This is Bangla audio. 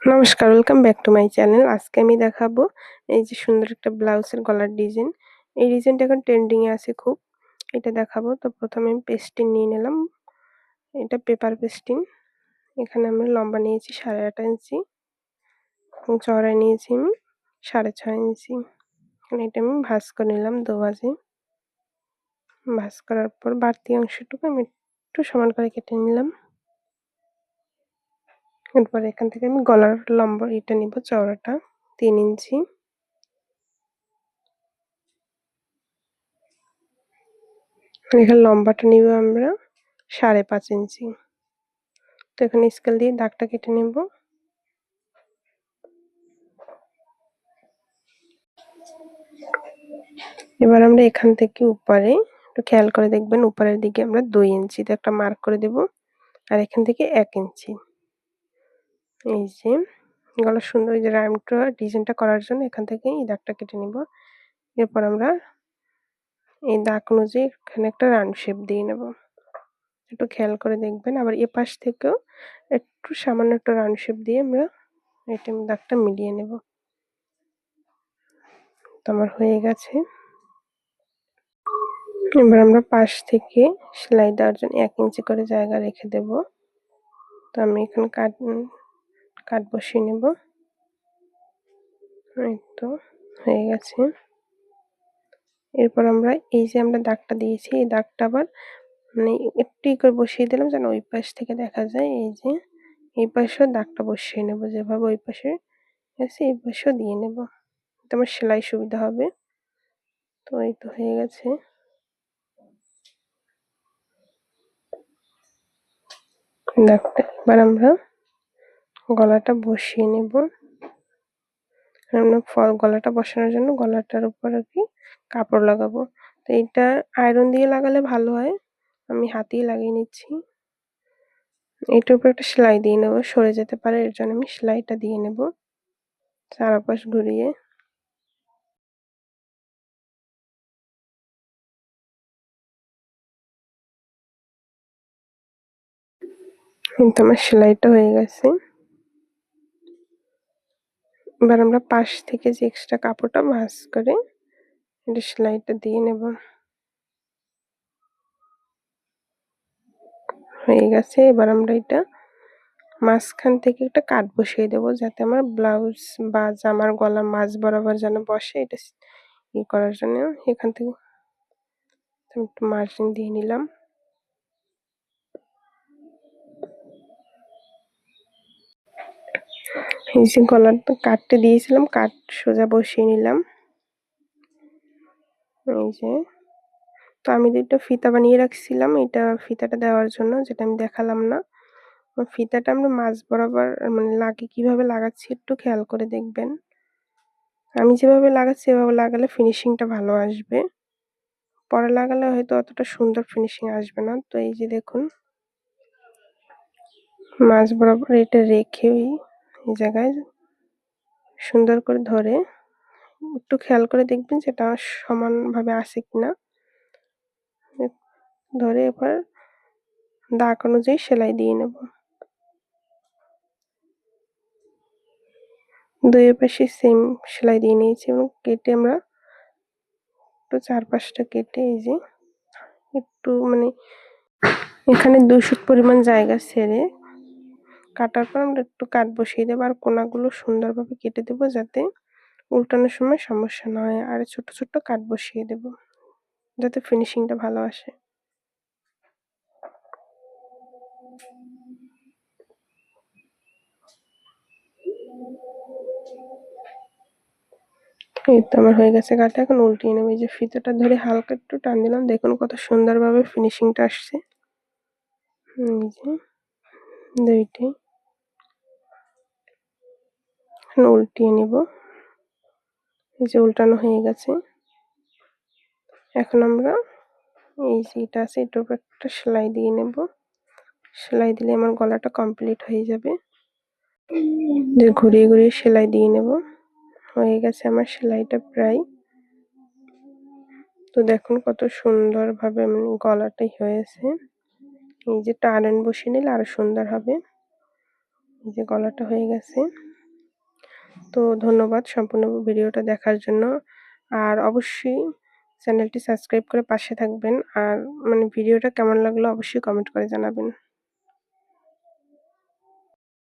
নমস্কার welcome back to my channel আজকে আমি দেখাবো এই যে সুন্দর একটা ব্লাউজের গলার ডিজাইন এই ডিজাইনটা এখন ট্রেন্ডিংয়ে আছে খুব। এটা দেখাবো। তো প্রথমে আমি পেস্টিং নিয়ে নিলাম। এটা পেপার পেস্টিং এখানে আমি লম্বা নিয়েছি সাড়ে আট ইঞ্চি। এবং চড়াই নিয়েছি আমি সাড়ে ছয় ইঞ্চি। এখানে এটা আমি ভাঁজ করে নিলাম দু ভাজে। ভাঁজ করার পর বাড়তি অংশটুকু আমি একটু সমান করে কেটে নিলাম। এরপর এখান থেকে আমি গলার লম্বা এটা নিব চওড়াটা, তিন ইঞ্চি। এখানে লম্বাটা নিব আমরা সাড়ে পাঁচ ইঞ্চি। তো এখানে স্কেল দিয়ে দাগটা কেটে নেব। এবার আমরা এখান থেকে উপরে, একটু খেয়াল করে দেখবেন, উপরের দিকে আমরা দুই ইঞ্চিতে একটা মার্ক করে দেব, আর এখান থেকে এক ইঞ্চি। এই যে গলার সুন্দর এই যে রাউন্ডটা ডিজাইনটা করার জন্য এখান থেকে এই দাগটা কেটে নিব। এরপর আমরা এই দাগ অনুযায়ী এখানে একটা রান শেপ দিয়ে নেব। একটু খেয়াল করে দেখবেন। আবার এ পাশ থেকেও একটু সামান্য একটা রান শেপ দিয়ে আমরা এটা দাগটা মিলিয়ে নেব। তো আমার হয়ে গেছে। এবার আমরা পাশ থেকে সেলাই দেওয়ার জন্য এক ইঞ্চি করে জায়গা রেখে দেব। তো আমি এখানে কাট কাট বসিয়ে নেব। তো, হয়ে গেছে। এরপর আমরা এই যে আমরা দাগটা দিয়েছি, এই দাগটা আবার মানে একটু করে বসিয়ে দিলাম যেন ওই পাশ থেকে দেখা যায়। এই যে, এই পাশেও দাগটা বসিয়ে নেব যেভাবে ওই পাশে আছে, এই পাশেও দিয়ে নেব। আমার সেলাই সুবিধা হবে। তো এই তো হয়ে গেছে। দাগটা এবার আমরা গলাটা বসিয়ে নেব। আমরা ফল, গলাটা বসানোর জন্য গলাটার উপর আর কি কাপড় লাগাবো। তো এটা আয়রন দিয়ে লাগালে ভালো হয়। আমি হাতেই লাগিয়ে নিচ্ছি। এটার উপর একটা সেলাই দিয়ে নেব। সরে যেতে পারে, এর জন্য আমি সেলাইটা দিয়ে নেব। চারাপাশ ঘুরিয়ে। কিন্তু আমার সেলাইটা হয়ে গেছে। এবার আমরা পাশ থেকে যে এক্সট্রা কাপড়টা ভাঁজ করে এটা সেলাইটা দিয়ে নেব। হয়ে গেছে, এবার আমরা এটা মাঝখান থেকে একটা কাট বসিয়ে দেব যাতে আমার ব্লাউজ বা জামার গলা মাঝ বরাবর যেন বসে, এটা ই করার জন্য এখান থেকে একটু মার্জিন দিয়ে নিলাম। এই যে গলার কাটতে দিয়েছিলাম, কাট সোজা বসিয়ে নিলাম। এই যে, তো আমি দুটো ফিতা বানিয়ে রাখছিলাম, এটা ফিতাটা দেওয়ার জন্য, যেটা আমি দেখালাম না। ফিতাটা আমরা মাছ বরাবর মানে লাগে, কীভাবে লাগাচ্ছি একটু খেয়াল করে দেখবেন। আমি যেভাবে লাগাচ্ছি, এভাবে লাগালে ফিনিশিংটা ভালো আসবে। পরে লাগালে হয়তো অতটা সুন্দর ফিনিশিং আসবে না। তো এই যে দেখুন মাছ বরাবর এটা রেখে এই জায়গায় সুন্দর করে ধরে। একটু খেয়াল করে দেখবেন সেটা সমানভাবে আসে কিনা। ধরে এবার দাগ অনুযায়ী সেলাই দিয়ে নেব। দুই পাশে সেম সেলাই দিয়ে নিয়েছি এবং কেটে আমরা একটু চারপাশটা কেটে এই যে একটু মানে এখানে দুশো পরিমাণ জায়গা ছেড়ে কাটার পর আমরা একটু কাট বসিয়ে দেবো আর কোনাগুলো সুন্দরভাবে কেটে দেবো যাতে উল্টানোর সময় সমস্যা না হয়। আর ছোট ছোট কাট বসিয়ে দেব যাতে ফিনিশিংটা ভালো আসে। এই তো আমার হয়ে গেছে কাটা। এখন উল্টিয়ে নেব। যে ফিতাটা ধরে হালকা একটু টান দিলাম। দেখুন কত সুন্দরভাবে ফিনিশিংটা আসছে। দুইটাই এখন উল্টিয়ে নেব। এই যে উল্টানো হয়ে গেছে। এখন আমরা এই যে এটা আছে, এটার উপর একটা সেলাই দিয়ে নেব। সেলাই দিলে আমার গলাটা কমপ্লিট হয়ে যাবে। যে ঘুরিয়ে ঘুরিয়ে সেলাই দিয়ে নেব। হয়ে গেছে আমার সেলাইটা প্রায়। তো দেখুন কত সুন্দরভাবে গলাটাই হয়েছে। এই যে টার্ন বসিয়ে নিলে আরও সুন্দর হবে। এই যে গলাটা হয়ে গেছে। তো ধন্যবাদ সম্পূর্ণ ভিডিওটা দেখার জন্য। আর অবশ্যই চ্যানেলটি সাবস্ক্রাইব করে পাশে থাকবেন। আর মানে ভিডিওটা কেমন লাগল অবশ্যই কমেন্ট করে জানাবেন।